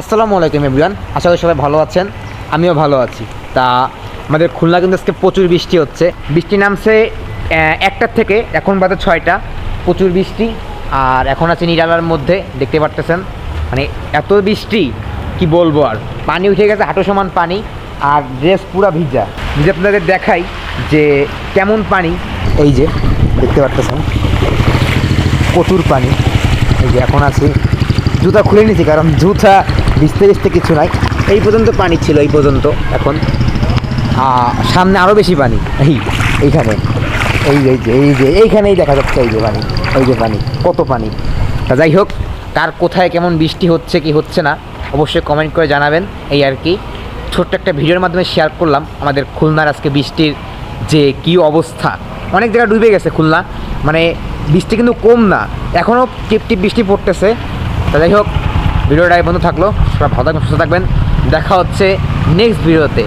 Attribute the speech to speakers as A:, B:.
A: আসসালামু আলাইকুম এভরিওয়ান, আশা করি সবাই ভালো আছেন, আমিও ভালো আছি। তা আমাদের খুলনা কিন্তু আজকে প্রচুর বৃষ্টি হচ্ছে। বৃষ্টি নামছে একটার থেকে, এখন বাদে ছয়টা, প্রচুর বৃষ্টি, আর এখন আছে নিরালার মধ্যে, দেখতে পারতেছেন মানে এত বৃষ্টি, কি বলব আর। পানি উঠে গেছে হাঁটু সমান পানি, আর ড্রেস পুরো ভিজা। ভিজে আপনাদের দেখাই যে কেমন পানি, এই যে, দেখতে পারতেছেন, প্রচুর পানি, এই যে এখন আছি। জুতা খুলে নিয়েছি, কারণ জুতা ভিজতে ভিজতে কিছু নাই। এই পর্যন্ত পানি ছিল, এই পর্যন্ত এখন। সামনে আরও বেশি পানি। এই, এইখানে। এই এই যে এই যে, এইখানেই দেখা যাচ্ছে এই যে পানি, এই যে পানি, কত পানি। তা যাই হোক, কার কোথায় কেমন বৃষ্টি হচ্ছে কি হচ্ছে না, অবশ্যই কমেন্ট করে জানাবেন। এই আর কি। ছোট্ট একটা ভিডিওর মাধ্যমে শেয়ার করলাম আমাদের খুলনার আজকে বৃষ্টির যে কি অবস্থা। অনেক জায়গায় ডুবে গেছে খুলনা। মানে বৃষ্টি কিন্তু কম না। এখনও টিপ টিপ বৃষ্টি পড়তেছে। তা যাই হোক, ভিডিওটা এই বন্ধ থাকল। সবাই ভালো থাকবেন, সুস্থ থাকবেন। দেখা হচ্ছে নেক্সট ভিডিওতে।